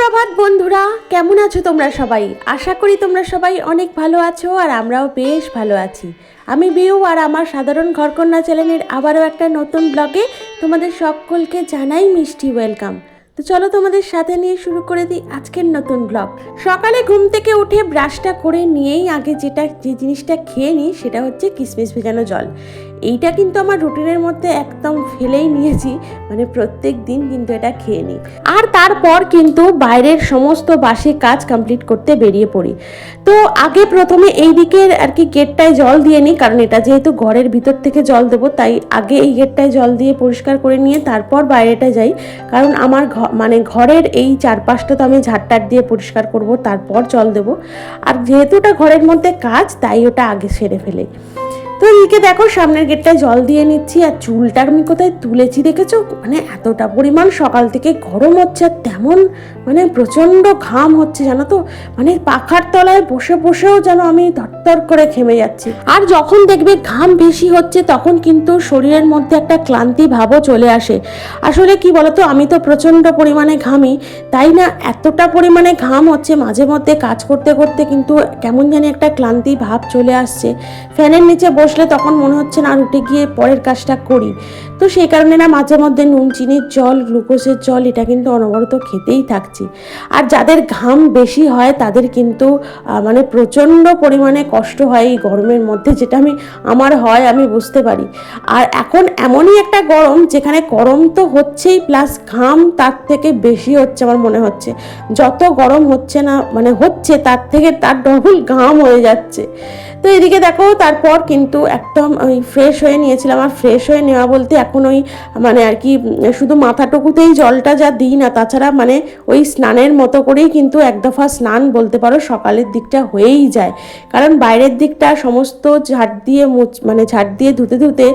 সুপ্রভাত বন্ধুরা, কেমন আছো তোমরা সবাই? আশা করি তোমরা সবাই অনেক ভালো আছো আর আমরাও বেশ ভালো আছি। আমি বিউ আর আমার সাধারণ ঘরকন্যা চ্যানেলের আবারও একটা নতুন ব্লগে তোমাদের সকলকে জানাই মিষ্টি ওয়েলকাম। তো চলো তোমাদের সাথে নিয়ে শুরু করে দিই আজকের নতুন ব্লগ। সকালে ঘুম থেকে উঠে ব্রাশটা করে নিয়েই আগে যেটা, যে জিনিসটা খেয়ে নিই সেটা হচ্ছে কিসমিস ভেজানো জল। এইটা কিন্তু আমার রুটিনের মধ্যে একদম ফেলেই নিয়েছি মানে প্রত্যেক দিন কিন্তু এটা খেয়ে নিই। আর তারপর কিন্তু বাইরের সমস্ত বাসি কাজ কমপ্লিট করতে বেরিয়ে পড়ি। তো আগে প্রথমে এই দিকের আর কি গেটটায় জল দিয়ে নিই, কারণ এটা যেহেতু ঘরের ভিতর থেকে জল দেবো, তাই আগে এই গেটটায় জল দিয়ে পরিষ্কার করে নিয়ে তারপর বাইরেটা যাই। কারণ আমার মানে ঘরের এই চারপাশটা তো আমি ঝাড়টার দিয়ে পরিষ্কার করব, তারপর জল দেবো। আর যেহেতু ওটা ঘরের মধ্যে কাজ, তাই ওটা আগে সেরে ফেলে। তো এদিকে দেখো, সামনের গেটটায় জল দিয়ে নিচ্ছি আর চুলটা আমি কোথায় তুলেছি দেখেছ? মানে এতটা পরিমাণ সকাল থেকে গরম হচ্ছে আর তেমন মানে প্রচণ্ড ঘাম হচ্ছে, জানো তো? মানে পাখার তলায় বসে বসেও যেন আমি ধরতর করে ঘেমে যাচ্ছি। আর যখন দেখবে ঘাম বেশি হচ্ছে, তখন কিন্তু শরীরের মধ্যে একটা ক্লান্তি ভাবও চলে আসে। আসলে কি বলতো, আমি তো প্রচণ্ড পরিমাণে ঘামি, তাই না এতটা পরিমাণে ঘাম হচ্ছে, মাঝে মধ্যে কাজ করতে করতে কিন্তু কেমন জানি একটা ক্লান্তি ভাব চলে আসছে। ফ্যানের নিচে বসলে তখন মনে হচ্ছে না আর উঠে গিয়ে পরের কাজটা করি। তো সেই কারণে না মাঝে মধ্যে নুন চিনির জল, গ্লুকোজের জল এটা কিন্তু অনবরত খেতেই থাকছি। আর যাদের ঘাম বেশি হয় তাদের কিন্তু মানে প্রচণ্ড পরিমাণে কষ্ট হয় এই গরমের মধ্যে যেটা আমি, আমার হয় আমি বুঝতে পারি। আর এখন এমনই একটা গরম যেখানে গরম তো হচ্ছেই প্লাস ঘাম তার থেকে বেশি হচ্ছে আমার মনে হচ্ছে। যত গরম হচ্ছে না মানে হচ্ছে তার থেকে তার ডবল ঘাম হয়ে যাচ্ছে। তো এদিকে দেখো তারপর কিন্তু একদম ওই ফ্রেশ হয়ে নিয়েছিলাম। আর ফ্রেশ হয়ে নেওয়া বলতে এখন ওই মানে আর কি, শুধু মাথাটুকুতেই জলটা যা দিই না, তাছাড়া মানে ওই স্নানের মতো করেই কিন্তু এক দফা স্নান বলতে পারো সকালের দিকটা হয়েই যায়। কারণ বাইরের দিকটা সমস্ত ঝাড় দিয়ে মুছ মানে ঝাড় দিয়ে ধুতে ধুতে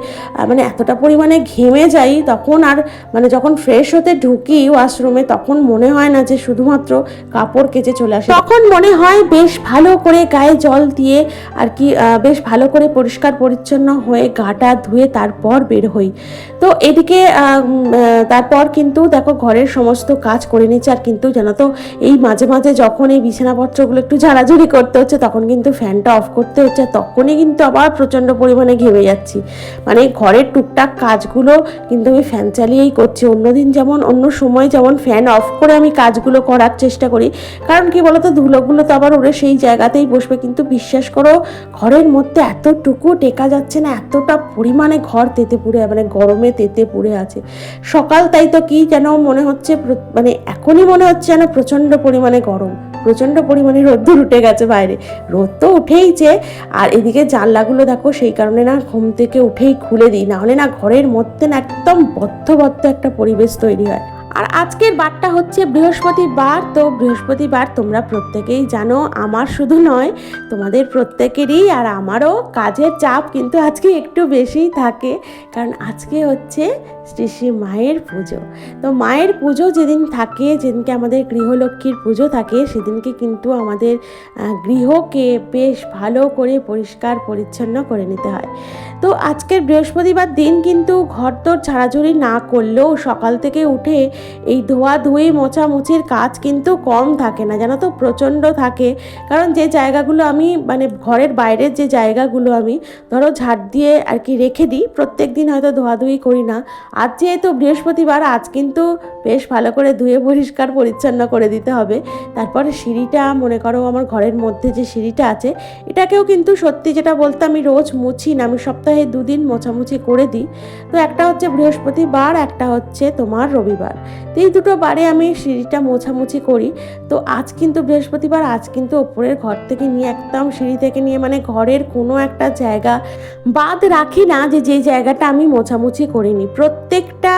মানে এতটা পরিমাণে ঘেমে যাই, তখন আর মানে যখন ফ্রেশ হতে ঢুকি ওয়াশরুমে তখন মনে হয় না যে শুধুমাত্র কাপড় কেচে চলে আসে। তখন মনে হয় বেশ ভালো করে গায়ে জল দিয়ে আর কি বেশ ভালো করে পরিষ্কার পরিচ্ছন্ন হয়ে গাটা ধুয়ে তারপর বের হই। তো এদিকে তারপর কিন্তু দেখো ঘরের সমস্ত কাজ করে নিচ্ছে আর কিন্তু জানো তো, এই মাঝে মাঝে যখন এই বিছানাপত্রগুলো একটু ঝাড়াঝুড়ি করতে হচ্ছে তখন কিন্তু ফ্যানটা অফ করতে হচ্ছে তখনই কিন্তু আবার প্রচণ্ড পরিমাণে ঘেমে যাচ্ছি। মানে ঘরের টুকটাক কাজগুলো কিন্তু আমি ফ্যান চালিয়েই করছি। অন্যদিন যেমন, অন্য সময় যেমন ফ্যান অফ করে আমি কাজগুলো করার চেষ্টা করি। কারণ কি বলতো, ধুলোগুলো তো আবার ওরে সেই জায়গাতেই বসবে। কিন্তু বিশ্বাস করো, ঘরের মধ্যে এতটুকু টেকা যাচ্ছে না, এতটা পরিমাণে ঘর তেতে পুড়ে মানে গরমে তেতে পুড়ে আছে। সকাল তাই তো কি যেন মনে হচ্ছে মানে এখনই মনে হচ্ছে যেন প্রচণ্ড পরিমাণে গরম, প্রচণ্ড পরিমাণে রোদ্দুর উঠে গেছে বাইরে। রোদ তো উঠেইছে আর এদিকে জানলাগুলো দেখো, সেই কারণে না ঘুম থেকে উঠেই খুলে দিই না হলে না ঘরের মধ্যে না একদম বদ্ধ বদ্ধ একটা পরিবেশ তৈরি হয়। আর আজকের বারটা হচ্ছে বৃহস্পতিবার, তো বৃহস্পতিবার তোমরা প্রত্যেকেই জানো আমার শুধু নয়, তোমাদের প্রত্যেকেরই আর আমারও কাজের চাপ কিন্তু আজকে একটু বেশিই থাকে, কারণ আজকে হচ্ছে শ্রী শ্রী মায়ের পুজো। তো মায়ের পুজো যেদিন থাকে, যেদিনকে আমাদের গৃহলক্ষ্মীর পুজো থাকে, সেদিনকে কিন্তু আমাদের গৃহকে বেশ ভালো করে পরিষ্কার পরিচ্ছন্ন করে নিতে হয়। তো আজকের বৃহস্পতিবার দিন কিন্তু ঘর তোর ঝাড়াঝুড়ি না করলেও সকাল থেকে উঠে এই ধোয়া ধোয়াধুয়ি মোছামুছির কাজ কিন্তু কম থাকে না, জানো তো? প্রচণ্ড থাকে। কারণ যে জায়গাগুলো আমি মানে ঘরের বাইরের যে জায়গাগুলো আমি, ধরো ঝাড় দিয়ে আর কি রেখে দিই, প্রত্যেক দিন হয়তো ধোয়াধুয়ি করি না। আজ যেহেতু বৃহস্পতিবার, আজ কিন্তু বেশ ভালো করে ধুয়ে পরিষ্কার পরিচ্ছন্ন করে দিতে হবে। তারপরে সিঁড়িটা, মনে করো আমার ঘরের মধ্যে যে সিঁড়িটা আছে, এটাকেও কিন্তু সত্যি যেটা বলতে আমি রোজ মুছি না, আমি সপ্তাহে দুদিন মোছামুছি করে দিই। তো একটা হচ্ছে বৃহস্পতিবার, একটা হচ্ছে তোমার রবিবার। তো এই দুটো বারে আমি সিঁড়িটা মোছামুছি করি। তো আজ কিন্তু বৃহস্পতিবার, আজ কিন্তু ওপরের ঘর থেকে নিয়ে একদম সিঁড়ি থেকে নিয়ে মানে ঘরের কোনো একটা জায়গা বাদ রাখি না যে যে জায়গাটা আমি মোছামুছি করিনি। প্রত্যেকটা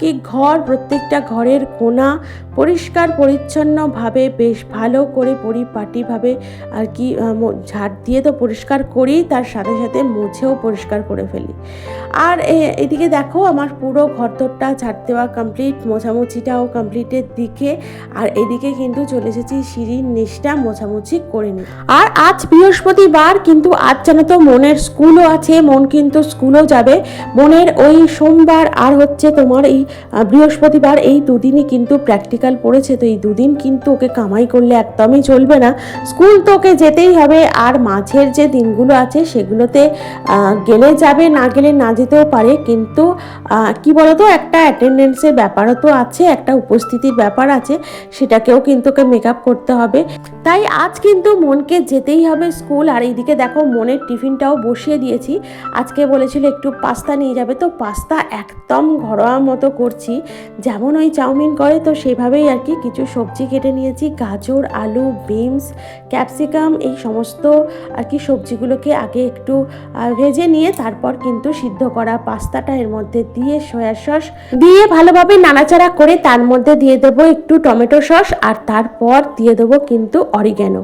কি ঘর, প্রত্যেকটা ঘরের কোণা পরিষ্কার, পরিচ্ছন্নভাবে বেশ ভালো করে পরিপাটিভাবে আর কি ঝাড় দিয়ে তো পরিষ্কার করি, তার সাথে সাথে মুছেও পরিষ্কার করে ফেলি। আর এদিকে দেখো আমার পুরো ঘরদরটা ঝাড় দেওয়া কমপ্লিট মোছামুছিটাও কমপ্লিটের দিকে। আর এদিকে কিন্তু চলে এসেছি সিঁড়ির নিচটা মোছামুছি করে নিই আর আজ বৃহস্পতিবার, কিন্তু আজ জানো তো মনের স্কুলও আছে, মন কিন্তু স্কুলও যাবে। মনের ওই সোমবার আর হচ্ছে তো তোমার এই বৃহস্পতিবার এই দুদিনই কিন্তু প্র্যাকটিক্যাল পড়েছে, তো এই দুদিন কিন্তু ওকে কামাই করলে একদমই চলবে না। স্কুল তো ওকে যেতেই হবে, আর মাঝের যে দিনগুলো আছে সেগুলোতে গেলে যাবে, না গেলে না যেতেও পারে, কিন্তু কি বলতো, একটা অ্যাটেন্ডেন্সের ব্যাপারও তো আছে, একটা উপস্থিতির ব্যাপার আছে, সেটাকেও কিন্তু ওকে মেকআপ করতে হবে। তাই আজ কিন্তু মনকে যেতেই হবে স্কুল, আর এইদিকে দেখো মনের টিফিনটাও বসিয়ে দিয়েছি। আজকে বলেছিল একটু পাস্তা নিয়ে যাবে, তো পাস্তা একদম ঘরোয়া মতো করছি। যেমন ওই চাউমিন করে, তো সেভাবেই আর কি কিছু সবজি কেটে নিয়েছি। গাজর, আলু, বিনস, ক্যাপসিকাম, এই সমস্ত আর কি সবজিগুলোকে আগে একটু ভেজে নিয়ে তারপর কিন্তু সিদ্ধ করা পাস্তাটা এর মধ্যে দিয়ে সয়া সস দিয়ে ভালোভাবে নাড়াচাড়া করে তার মধ্যে দিয়ে দেবো একটু টমেটো সস আর তারপর দিয়ে দেবো কিন্তু অরিগ্যানো।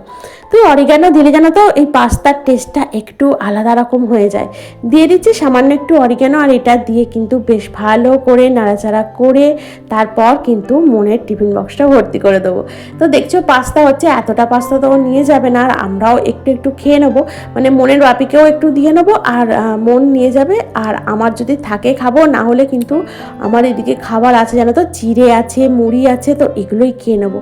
তো অরিগ্যানো দিলে জানো তো, এই পাস্তার টেস্টটা একটু আলাদা রকম হয়ে যায়। দিয়ে দিচ্ছি সামান্য একটু অরিগ্যানো আর এটা দিয়ে কিন্তু বেশ ভালো করে নাড়াচাড়া করে তারপর কিন্তু মনের টিফিন বক্সটা ভর্তি করে দেবো। তো দেখছ, পাস্তা হচ্ছে এতটা পাস্তা তো নিয়ে যাবে না, আর আমরাও একটু একটু খেয়ে নেব। মানে মনের বাপিকেও একটু দিয়ে নেব, আর মন নিয়ে যাবে। আর আমার যদি থাকে খাব, না হলে কিন্তু আমার এদিকে খাবার আছে, জানো তো, চিড়ে আছে, মুড়ি আছে, তো এগুলোই খেয়ে নেব।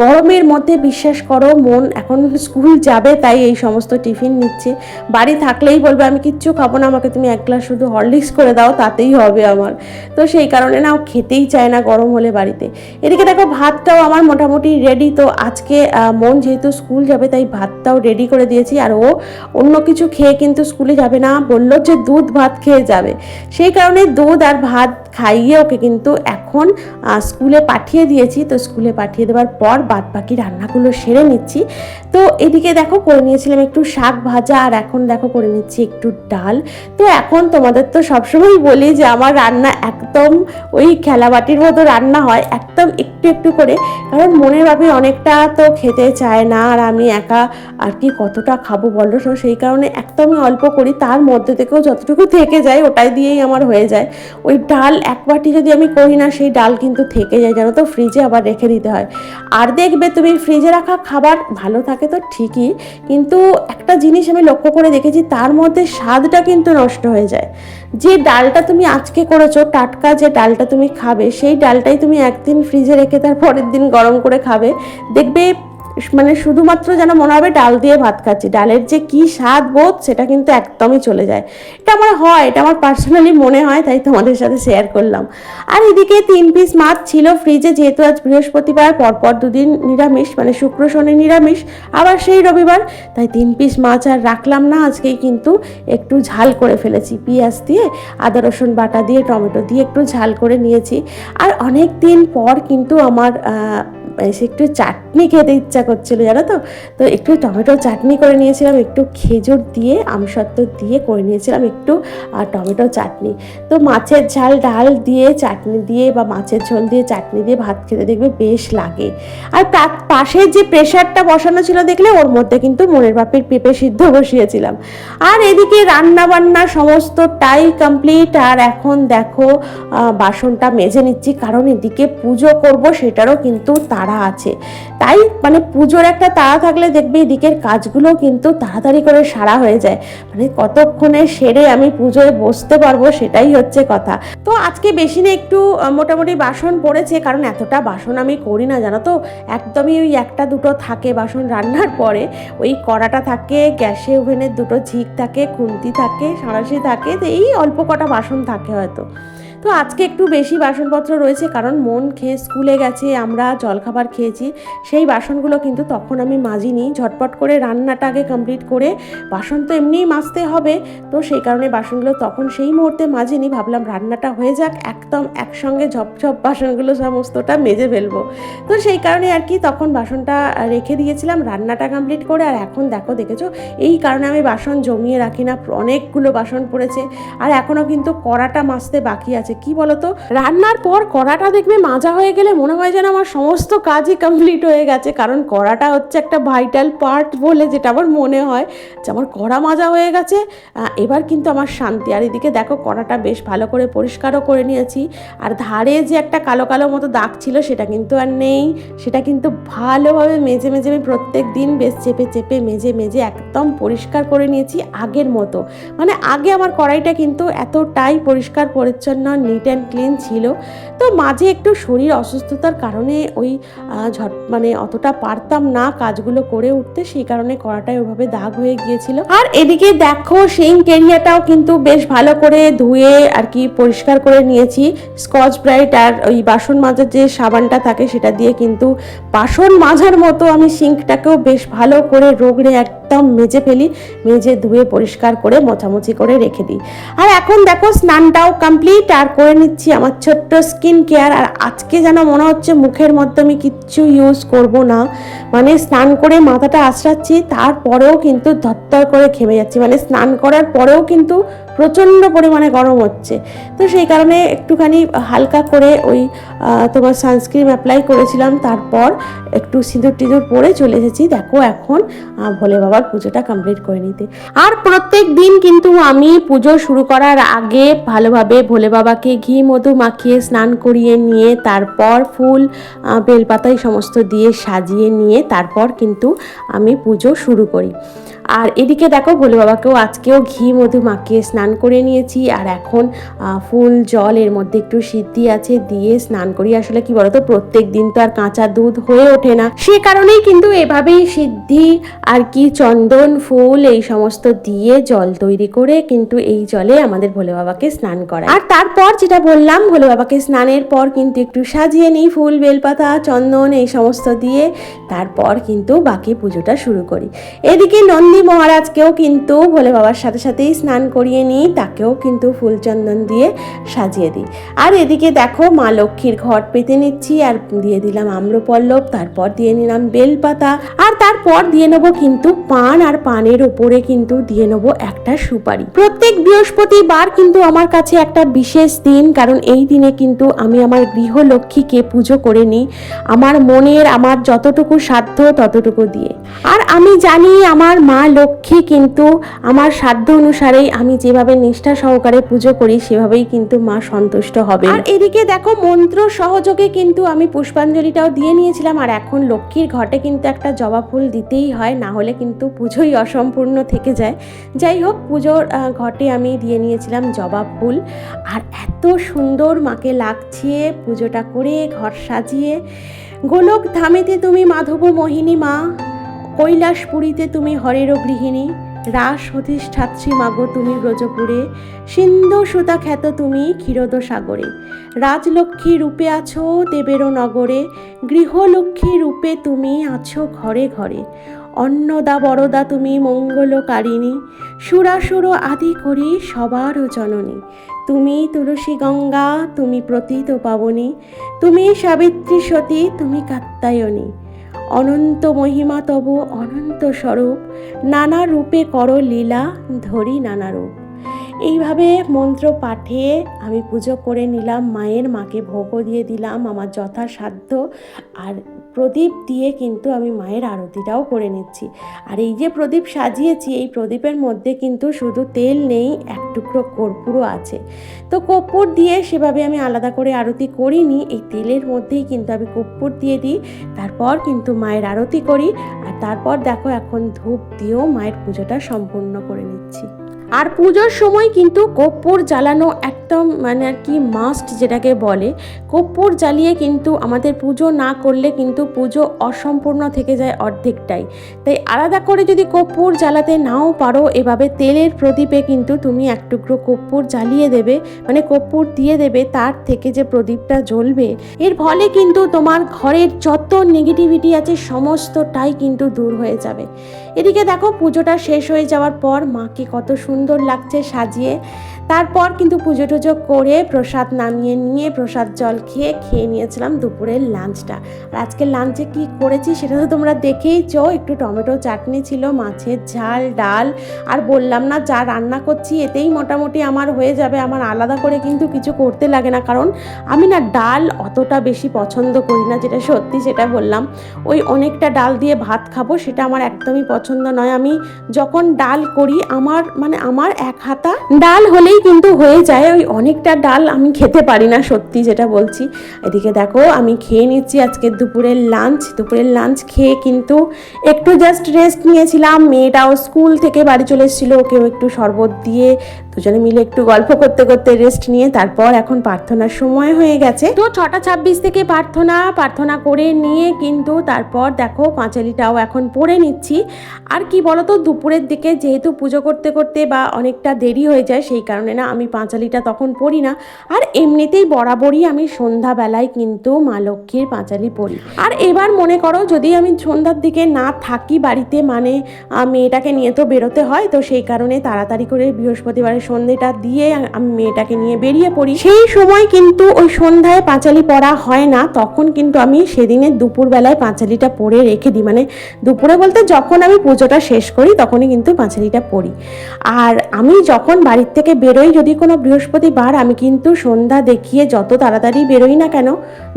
গরমের মধ্যে বিশ্বাস করো, মন এখন স্কুল যাবে, তাই এই সমস্ত টিফিন নিচ্ছে। বাড়ি থাকলেই বলবে, আমি কিচ্ছু খাব না, আমাকে তুমি এক গ্লাস শুধু হরলিক্স করে দাও, তাতেই হবে আমার। তো সেই কারণে না ও খেতেই চায় না গরম হলে বাড়িতে। এদিকে দেখো, ভাতটাও আমার মোটামুটি রেডি তো। আজকে মন যেহেতু স্কুল যাবে, তাই ভাতটাও রেডি করে দিয়েছি। আর ও অন্য কিছু খেয়ে কিন্তু স্কুলে যাবে না। বলল যে দুধ ভাত খেয়ে যাবে। সেই কারণে দুধ আর ভাত খাইয়ে ওকে কিন্তু এখন স্কুলে পাঠিয়ে দিয়েছি। তো স্কুলে পাঠিয়ে দেওয়ার পর বাদ বাকি রান্নাগুলো সেরে নিচ্ছি। তো এদিকে দেখো, করে নিয়েছিলাম একটু শাক ভাজা। আর এখন দেখো, করে নিচ্ছি একটু ডাল। তো এখন তোমাদের তো সবসময় বলি যে আমার রান্না একদম ওই খেলাবাটির মতো রান্না হয় একদম একটু একটু করে। কারণ মনের ভাবে অনেকটা তো খেতে চায় না, আর আমি একা আর কি কতটা খাব বলো? তো সেই কারণে একদমই অল্প করি। তার মধ্যে থেকেও যতটুকু থেকে যায় ওটাই দিয়েই আমার হয়ে যায়। ওই ডাল এক বাটি যদি আমি করি না, সেই ডাল কিন্তু থেকে যায়। জানো তো ফ্রিজে আবার রেখে দিতে হয়। আর দেখবে তুমি ফ্রিজে রাখা খাবার ভালো থাকে তো ঠিকই, কিন্তু একটা জিনিস আমি লক্ষ্য করে দেখেছি, তার মধ্যে স্বাদটা কিন্তু নষ্ট হয়ে যায়। যে ডালটা তুমি আজকে করেছ, টাটকা যে ডালটা তুমি খাবে, সেই ডালটাই তুমি একদিন ফ্রিজে রেখে তার পরের দিন গরম করে খাবে। দেখবে মানে শুধুমাত্র যেন মনে হবে ডাল দিয়ে ভাত খাচ্ছি। ডালের যে কি স্বাদ বোধ, সেটা কিন্তু একদমই চলে যায়। এটা আমার হয়, এটা আমার পার্সোনালি মনে হয়, তাই তোমাদের সাথে শেয়ার করলাম। আর এদিকে তিন পিস মাছ ছিল ফ্রিজে যেহেতু আজ বৃহস্পতিবার, পরপর দুদিন নিরামিষ মানে শুক্র, শনি নিরামিষ, আবার সেই রবিবার। তাই তিন পিস মাছ আর রাখলাম না, আজকেই কিন্তু একটু ঝাল করে ফেলেছি। পেঁয়াজ দিয়ে, আদা, রসুন বাটা দিয়ে, টমেটো দিয়ে একটু ঝাল করে নিয়েছি। আর অনেক দিন পর কিন্তু আমার এসে একটু চাটনি খেতে ইচ্ছা করছিল, জানো তো? তো একটু টমেটো চাটনি করে নিয়েছিলাম, একটু খেজুর দিয়ে, আমসত্ত্ব দিয়ে করে নিয়েছিলাম, একটু, আর টমেটো চাটনি। তো মাছের ঝাল, ডাল দিয়ে চাটনি দিয়ে বা মাছের ঝোল দিয়ে চাটনি দিয়ে ভাত খেতে দেখবে বেশ লাগে। আর তার পাশে যে প্রেশারটা বসানো ছিল দেখলে, ওর মধ্যে কিন্তু মনের বাপের পেঁপে সিদ্ধ বসিয়েছিলাম। আর এদিকে রান্না বান্না সমস্তটাই কমপ্লিট আর এখন দেখো বাসনটা মেজে নিচ্ছি, কারণ এদিকে পুজো করব, সেটারও কিন্তু তাড়া আছে। তাই মানে পুজোর একটা তাড়া থাকলে দেখবে এদিকের কাজগুলো কিন্তু তাড়াতাড়ি করে সারা হয়ে যায়। মানে কতক্ষণে সেরে আমি পুজোয় বসতে পারব সেটাই হচ্ছে কথা। তো আজকে বেশি না একটু মোটামুটি বাসন পড়েছে, কারণ এতটা বাসন আমি করি না, জানো তো? একদমই ওই একটা দুটো থাকে বাসন রান্নার পরে, ওই কড়াটা থাকে, গ্যাসে ওভেনের দুটো ঝিক থাকে, খুন্তি থাকে, সাঁড়াশি থাকে, তো এই অল্প কটা বাসন থাকে হয়তো। তো আজকে একটু বেশি বাসনপত্র রয়েছে, কারণ মন খেয়ে স্কুলে গেছে, আমরা জলখাবার খেয়েছি। সেই বাসনগুলো কিন্তু তখন আমি মাজিনি। ঝটপট করে রান্নাটা আগে কমপ্লিট করে, বাসন তো এমনিই মাজতে হবে, তো সেই কারণে বাসনগুলো তখন সেই মুহূর্তে মাজিনি। ভাবলাম রান্নাটা হয়ে যাক, একদম একসঙ্গে ঝপঝপ বাসনগুলো সমস্তটা মেজে ফেলব। তো সেই কারণে আর কি তখন বাসনটা রেখে দিয়েছিলাম, রান্নাটা কমপ্লিট করে, আর এখন দেখো, দেখেছ? এই কারণে আমি বাসন জমিয়ে রাখি না, অনেকগুলো বাসন পড়েছে, আর এখনও কিন্তু কড়াটা মাজতে বাকি আছে। কি বলতো? রান্নার পর কড়াটা দেখবে মাজা হয়ে গেলে মনে হয় যেন আমার সমস্ত কাজই কমপ্লিট হয়ে গেছে। কারণ কড়াটা হচ্ছে একটা ভাইটাল পার্ট বলে যেটা আমার মনে হয় যে আমার কড়া মাজা হয়ে গেছে। এবার কিন্তু আমার শান্তি। আর এদিকে দেখো কড়াটা বেশ ভালো করে পরিষ্কারও করে নিয়েছি। আর ধারে যে একটা কালো কালো মতো দাগ ছিল সেটা কিন্তু আর নেই। সেটা কিন্তু ভালোভাবে মেজে মেজে আমি প্রত্যেক দিন বেশ চেপে চেপে মেজে মেজে একদম পরিষ্কার করে নিয়েছি আগের মতো। মানে আগে আমার কড়াইটা কিন্তু এতটাই পরিষ্কার পরিচ্ছন্ন নিট অ্যান্ড ক্লিন ছিল। তো মাঝে একটু শরীর অসুস্থতার কারণে ওই ঝট মানে অতটা পারতাম না কাজগুলো করে উঠতে, সেই কারণে করাটাই ওভাবে দাগ হয়ে গিয়েছিল। আর এদিকে দেখো সিঙ্ক এরিয়াটাও কিন্তু বেশ ভালো করে ধুয়ে আর কি পরিষ্কার করে নিয়েছি। স্কচ ব্রাইট আর ওই বাসন মাজার যে সাবানটা থাকে, সেটা দিয়ে কিন্তু বাসন মাজার মতো আমি সিঙ্কটাকেও বেশ ভালো করে রোগড়ে একদম মেজে ফেলি, মেজে ধুয়ে পরিষ্কার করে মোছামুছি করে রেখে দিই। আর এখন দেখো স্নানটাও কমপ্লিট আর করে নিচ্ছি আমার ছোট্ট স্কিন কেয়ার আর আজকে যেন মনে হচ্ছে মুখের মধ্যে আমি কিচ্ছু ইউজ করব না। মানে স্নান করে মাথাটা আশ্রাচ্ছি তারপরেও কিন্তু ধত্তর করে খেমে যাচ্ছি। মানে স্নান করার পরেও কিন্তু প্রচণ্ড পরিমাণে গরম হচ্ছে। তো সেই কারণে একটুখানি হালকা করে ওই তোমার সানস্ক্রিন অ্যাপ্লাই করেছিলাম। তারপর একটু সিঁদুর টিঁদুর পরে চলে এসেছি। দেখো এখন ভোলে বাবার পুজোটা কমপ্লিট করে নিতে। আর প্রত্যেক দিন কিন্তু আমি পুজো শুরু করার আগে ভালোভাবে ভোলে বাবাকে ঘি মধু মাখিয়ে স্নান করিয়ে নিয়ে তারপর ফুল আহ, বেলপাতা এই সমস্ত দিয়ে সাজিয়ে নিয়ে তারপর কিন্তু আমি পুজো শুরু করি। আর এদিকে দেখো ভোলে বাবাকেও আজকেও ঘি, মধু মাখিয়ে স্নান করে নিয়েছি। আর এখন ফুল, জল, এর মধ্যে একটু সিদ্ধি আছে, দিয়ে স্নান করি। আসলে কি বলতো, প্রত্যেক দিন তো আর কাঁচা দুধ হয়ে ওঠে না। সে কারণেই কিন্তু এভাবেই সিদ্ধি আর কি চন্দন, ফুল, এই সমস্ত দিয়ে জল তৈরি করে কিন্তু এই জলে আমাদের ভোলে বাবাকে স্নান করা আর তারপর যেটা বললাম, ভোলে বাবাকে স্নানের পর কিন্তু একটু সাজিয়ে নিই ফুল, বেলপাতা, চন্দন, এই সমস্ত দিয়ে। তারপর কিন্তু বাকি পুজোটা শুরু করি। এদিকে নন্দী মহারাজকেও কিন্তু ভোলে বাবার সাথে সাথেই স্নান করিয়ে নিই, তাকেও কিন্তু ফুল চন্দন দিয়ে সাজিয়ে দিই। আর এদিকে দেখো মা লক্ষ্মীর ঘট পেতে নিচ্ছি, আর দিয়ে দিলাম আম্রপল্লব, তারপর দিয়ে নিলাম বেলপাতা, আর তারপর দিয়ে নেব কিন্তু পান, আর পানের ওপরে কিন্তু দিয়ে নেব একটা সুপারি। প্রত্যেক বৃহস্পতিবার কিন্তু আমার কাছে একটা বিশেষ দিন, কারণ এই দিনে কিন্তু আমি আমার গৃহলক্ষ্মীকে পুজো করে নিই, আমার মনের, আমার যতটুকু সাধ্য ততটুকু দিয়ে। আর আমি জানি আমার মা লক্ষ্মী কিন্তু আমার সাধ্য অনুসারেই আমি যেভাবে নিষ্ঠা সহকারে পুজো করি, সেভাবেই কিন্তু মা সন্তুষ্ট হবে আর এদিকে দেখো, মন্ত্র সহযোগে কিন্তু আমি পুষ্পাঞ্জলিটাও দিয়ে নিয়েছিলাম, আর এখন লক্ষ্মীর ঘটে কিন্তু একটা জবা ফুল দিতেই হয়, না হলে কিন্তু পুজোই অসম্পূর্ণ থেকে যায়। যাই হোক, পুজোর ঘটে আমি দিয়ে নিয়েছিলাম জবা ফুল। আর এত সুন্দর মাকে লাগছে পুজোটা করে, ঘর সাজিয়ে। গোলক ধামেতে তুমি মাধব মোহিনী মা কৈলাসপুরীতে তুমি হরের গৃহিণী, রাস অধিষ্ঠাত্রী মাগো তুমি ব্রজপুরে, সিন্ধু সুতা খ্যাত তুমি ক্ষীরদ সাগরে রাজলক্ষ্মী রূপে আছো দেবেরও নগরে, গৃহলক্ষ্মী রূপে তুমি আছো ঘরে ঘরে। অন্নদা বরদা তুমি মঙ্গলকারিণী, সুরাসুর আদি করি সবারও জননী। তুমি তুলসী গঙ্গা, তুমি প্রতীত পাবনী, তুমি সাবিত্রী সতী, তুমি কাত্তায়নী অনন্ত মহিমা তব অনন্ত স্বরূপ। নানা রূপে কর লীলা, ধরি নানা রূপ। এইভাবে মন্ত্র পাঠিয়ে আমি পুজো করে নিলাম, মায়ের মাকে ভোগও দিয়ে দিলাম, আমার যথাসাধ্য। আর প্রদীপ দিয়ে কিন্তু আমি মায়ের আরতিটাও করে নিচ্ছি। আর এই যে প্রদীপ সাজিয়েছি, এই প্রদীপের মধ্যে কিন্তু শুধু তেল নেই, এক টুকরো কর্পূরও আছে। তো কর্পূর দিয়ে সেভাবে আমি আলাদা করে আরতি করিনি, এই তেলের মধ্যেই কিন্তু আমি কর্পূর দিয়ে দিই। তারপর কিন্তু মায়ের আরতি করি, আর তারপর দেখো এখন ধূপ দিয়েও মায়ের পুজোটা সম্পূর্ণ করে নিচ্ছি। আর পুজোর সময় কিন্তু কর্পূর জ্বালানো একদম মানে আর কি মাস্ট যেটাকে বলে। কর্পূর জ্বালিয়ে কিন্তু আমাদের পুজো না করলে কিন্তু পুজো অসম্পূর্ণ থেকে যায় অর্ধেকটাই। তাই আলাদা করে যদি কর্পূর জ্বালাতে নাও পারো, এভাবে তেলের প্রদীপে কিন্তু তুমি এক টুকরো কর্পূর জ্বালিয়ে দেবে মানে কর্পূর দিয়ে দেবে, তার থেকে যে প্রদীপটা জ্বলবে, এর ফলে কিন্তু তোমার ঘরের যত নেগেটিভিটি আছে সমস্তটাই কিন্তু দূর হয়ে যাবে। এদিকে দেখো পুজোটা শেষ হয়ে যাওয়ার পর মাকে কত সুন্দর লাগছে সাজিয়ে। তারপর কিন্তু পুজো টুজো করে প্রসাদ নামিয়ে নিয়ে প্রসাদ জল খেয়ে খেয়ে নিয়েছিলাম দুপুরের লাঞ্চটা। আর আজকে লাঞ্চে কি করেছি সেটা তো তোমরা দেখেইছো। একটু টমেটো চাটনি ছিল, মাছের ঝাল, ডাল। আর বললাম না, যা রান্না করছি এতেই মোটামুটি আমার হয়ে যাবে। আমার আলাদা করে কিন্তু কিছু করতে লাগে না। কারণ আমি না ডাল অতটা বেশি পছন্দ করি না, যেটা সত্যি সেটা বললাম। ওই অনেকটা ডাল দিয়ে ভাত খাব সেটা আমার একদমই পছন্দ নয়। আমি যখন ডাল করি, আমার মানে আমার এক হাতা ডাল হলেই কিন্তু হয়ে যায়, ওই অনেকটা ডাল আমি খেতে পারি না সত্যি যেটা বলছি। এদিকে দেখো, আমি খেয়ে নিচ্ছি আজকে দুপুরের লাঞ্চ দুপুরের লাঞ্চ খেয়ে কিন্তু একটু জাস্ট রেস্ট নিয়েছিলাম। মেয়েটাও স্কুল থেকে বাড়ি চলে এসেছিল, ওকেও একটু শরবত দিয়ে দুজনে মিলে একটু গল্প করতে করতে রেস্ট নিয়ে তারপর এখন প্রার্থনার সময় হয়ে গেছে। তো ছটা ছাব্বিশ থেকে প্রার্থনা প্রার্থনা করে নিয়ে কিন্তু তারপর দেখো পাঁচালিটাও এখন পড়ে নিচ্ছি। আর কি বলতো, দুপুরের দিকে যেহেতু পুজো করতে করতে বা অনেকটা দেরি হয়ে যায়, সেই কারণে না আমি পাঁচালিটা তখন পড়ি না। আর এমনিতেই বরাবরই আমি সন্ধ্যাবেলায় কিন্তু মা লক্ষ্মীর পাঁচালি পড়ি। আর এবার মনে করো, যদি আমি সন্ধ্যার দিকে না থাকি বাড়িতে মানে মেয়েটাকে নিয়ে তো বেরোতে হয়, তো সেই কারণে তাড়াতাড়ি করে বৃহস্পতিবারের সন্ধ্যেটা দিয়ে আমি মেয়েটাকে নিয়ে বেরিয়ে পড়ি। সেই সময় কিন্তু ওই সন্ধ্যায় পাঁচালি পড়া হয় না, তখন কিন্তু আমি সেদিনের দুপুরবেলায় পাঁচালিটা পড়ে রেখে দিই। মানে দুপুরে বলতে যখন আমি পুজোটা শেষ করি, তখনই কিন্তু পাঁচালিটা পড়ি। আর আমি যখন বাড়ির থেকে বেরোই যদি কোনো বৃহস্পতিবার, আমি কিন্তু সন্ধ্যা দেখিয়ে যত তাড়াতাড়ি বেরোই না কেন,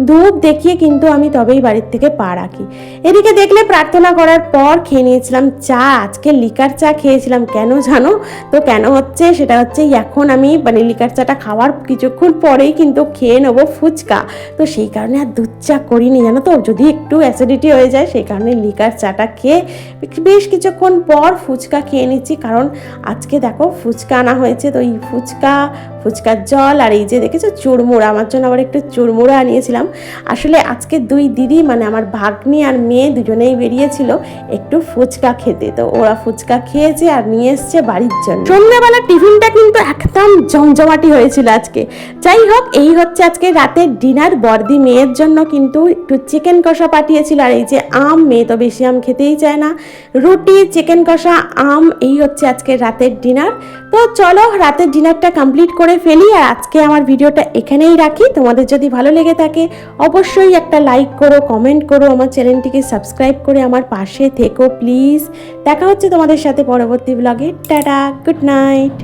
ধূপ দেখিয়ে কিন্তু আমি তবেই বাড়ির থেকে পা রাখি। এদিকে দেখলে প্রার্থনা করার পর খেয়ে নিয়েছিলাম চা, আজকে লিকার চা খেয়েছিলাম। কেন জানো? তো কেন হচ্ছে সেটা হচ্ছে, এখন আমি মানে লিকার চাটা খাওয়ার কিছুক্ষণ পরেই কিন্তু খেয়ে নেব ফুচকা। তো সেই কারণে আর দুধ চা করিনি, জানো তো? যদি একটু অ্যাসিডিটি হয়ে যায়, সেই কারণে লিকার চাটা খেয়ে বেশ কিছুক্ষণ পর ফুচকা খেয়ে নিচ্ছি। কারণ আজকে দেখো ফুচকা আনা হয়েছে, তো এই ফুচকা ফুচকার জল আর এই যে দেখেছ চুরমুড়া, আমার জন্য আবার একটু চুরমুড়া আনিয়েছিলাম। আসলে আজকে দুই দিদি মানে আমার ভাগ্নি আর মেয়ে দুজনেই বেরিয়েছিল একটু ফুচকা খেতে। তো ওরা ফুচকা খেয়েছে আর নিয়ে এসছে বাড়ির জন্য। সন্ধ্যাবেলা টিফিনটা কিন্তু একদম জমজমাটি হয়েছিল আজকে। যাই হোক, এই হচ্ছে আজকে রাতের ডিনার। বর্দি মেয়ের জন্য কিন্তু একটু চিকেন কষা পাঠিয়েছিল আর এই যে আম, মেয়ে তো বেশি আম খেতেই চায় না। রুটি, চিকেন কষা, আম, এই হচ্ছে আজকে রাতের ডিনার। তো চলো, রাতের ডিনারটা কমপ্লিট করে ফেলি আর আজকে আমার ভিডিওটা এখানেই রাখি। তোমাদের যদি ভালো লেগে থাকে, অবশ্যই একটা লাইক করো কমেন্ট করো, আমার চ্যানেলটিকে সাবস্ক্রাইব করে আমার পাশে থেকো প্লিজ দেখা হচ্ছে তোমাদের সাথে পরবর্তী ব্লগে টাটা গুড নাইট